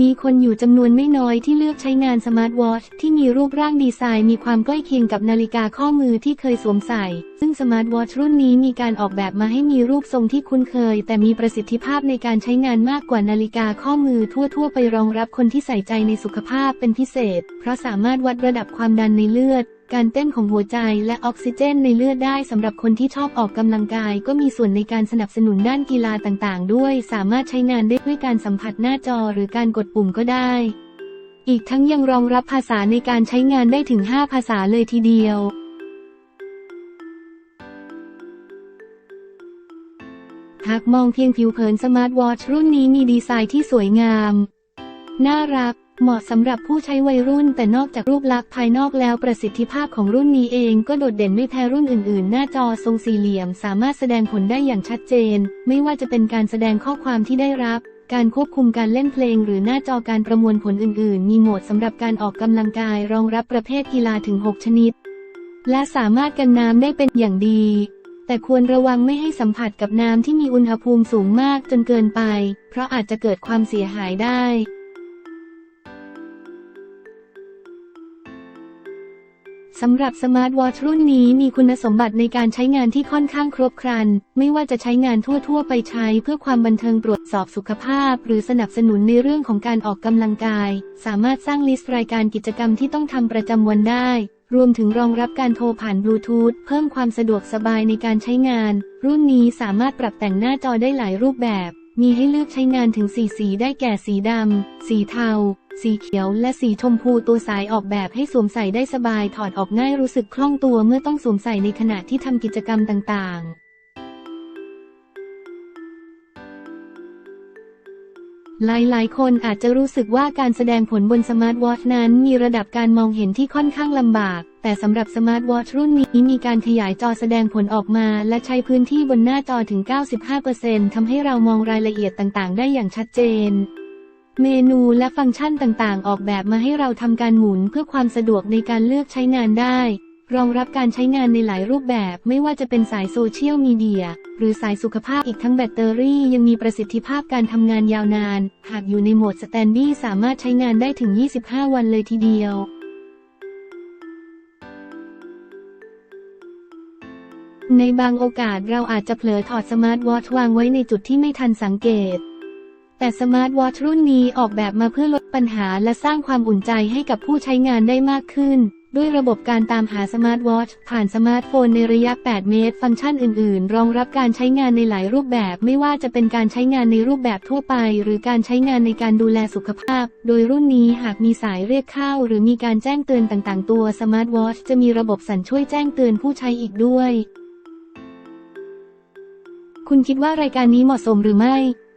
มีคนอยู่จำนวนไม่น้อยที่เลือกใช้งานสมาร์ทวอชที่มีรูปร่างดีไซน์มีความใกล้เคียงกับนาฬิกาข้อมือที่เคยสวมใส่ ซึ่งสมาร์ทวอชรุ่นนี้มีการออกแบบมาให้มีรูปทรงที่คุ้นเคย แต่มีประสิทธิภาพในการใช้งานมากกว่านาฬิกาข้อมือทั่วๆ ไปรองรับคนที่ใส่ใจในสุขภาพเป็นพิเศษ เพราะสามารถวัดระดับความดันในเลือด การเต้นของหัวใจและออกซิเจนในเลือดได้สำหรับคนที่ชอบออกกำลังกาย ก็มีส่วนในการสนับสนุนด้านกีฬาต่างๆ ด้วย สามารถใช้งานได้ด้วยการสัมผัสหน้าจอหรือการกดปุ่มก็ได้ อีกทั้งยังรองรับภาษาในการใช้งานได้ถึง 5 ภาษาเลยทีเดียวหากมองเพียงผิวเผินสมาร์ทวอชรุ่นนี้มีดีไซน์ที่สวยงาม น่ารัก เหมาะสำหรับผู้ใช้วัยรุ่นแต่นอกจากรูปลักษณ์ภายนอกแล้วประสิทธิภาพของรุ่นนี้เองก็โดดเด่นไม่แพ้รุ่นอื่นๆ หน้าจอทรงสี่เหลี่ยม สามารถแสดงผลได้อย่างชัดเจน ไม่ว่าจะเป็นการแสดงข้อความที่ได้รับ การควบคุมการเล่นเพลง หรือหน้าจอการประมวลผลอื่นๆ มีโหมดสำหรับการออกกำลังกายรองรับประเภทกีฬาถึง 6 ชนิด และสามารถกันน้ำได้เป็นอย่างดี แต่ควรระวังไม่ให้สัมผัสกับน้ำที่มีอุณหภูมิสูงมากจนเกินไป เพราะอาจจะเกิดความเสียหายได้ สำหรับสมาร์ทวอชรุ่นนี้มีคุณสมบัติในการใช้งานที่ค่อนข้างครบครัน ไม่ว่าจะใช้งานทั่ว ๆ ไปใช้เพื่อความบันเทิงตรวจสอบสุขภาพ หรือสนับสนุนในเรื่องของการออกกำลังกาย สามารถสร้างลิสต์รายการกิจกรรมที่ต้องทำประจำวันได้ รวมถึงรองรับการโทรผ่านบลูทูธเพิ่มความสะดวกสบายในการใช้งาน รุ่นนี้สามารถปรับแต่งหน้าจอได้หลายรูปแบบ มีให้เลือกใช้งานถึง4สีได้แก่สีดำสีเทา สีเขียวและสีชมพูตัวสายออกแบบให้สวมใส่ได้สบายถอดออกง่ายรู้สึกคล่องตัวเมื่อต้องสวมใส่ในขณะที่ทำกิจกรรมต่างๆหลาย ๆ คนอาจจะรู้สึกว่าการแสดงผลบนสมาร์ทวอชนั้นมีระดับการมองเห็นที่ค่อนข้างลำบาก แต่สำหรับสมาร์ทวอชรุ่นนี้มีการขยายจอแสดงผลออกมา และใช้พื้นที่บนหน้าจอถึง 95%ทำให้เรามองรายละเอียดต่าง ๆ ได้อย่างชัดเจน เมนูและฟังก์ชันต่างๆ ออกแบบมาให้เราทำการหมุนเพื่อความสะดวกในการเลือกใช้งานได้ รองรับการใช้งานในหลายรูปแบบ ไม่ว่าจะเป็นสายโซเชียลมีเดียหรือสายสุขภาพอีกทั้งแบตเตอรี่ยังมีประสิทธิภาพการทำงานยาวนาน หากอยู่ในโหมดสแตนดี้สามารถใช้งานได้ถึง 25 วันเลยทีเดียวในบางโอกาสเราอาจจะเผลอถอดสมาร์ทวอชวางไว้ในจุดที่ไม่ทันสังเกต แต่สมาร์ทวอชรุ่นนี้ออกแบบมาเพื่อลดปัญหาและสร้างความอุ่นใจให้กับผู้ใช้งานได้มากขึ้น ด้วยระบบการตามหาสมาร์ทวอชผ่านสมาร์ทโฟนในระยะ 8 เมตร ฟังก์ชันอื่น ๆ รองรับการใช้งานในหลายรูปแบบ ไม่ว่าจะเป็นการใช้งานในรูปแบบทั่วไป หรือการใช้งานในการดูแลสุขภาพ โดยรุ่นนี้หากมีสายเรียกเข้า หรือมีการแจ้งเตือนต่าง ๆ ตัวสมาร์ทวอชจะมีระบบสั่นช่วยแจ้งเตือนผู้ใช้อีกด้วย คุณคิดว่ารายการนี้เหมาะสมหรือไม่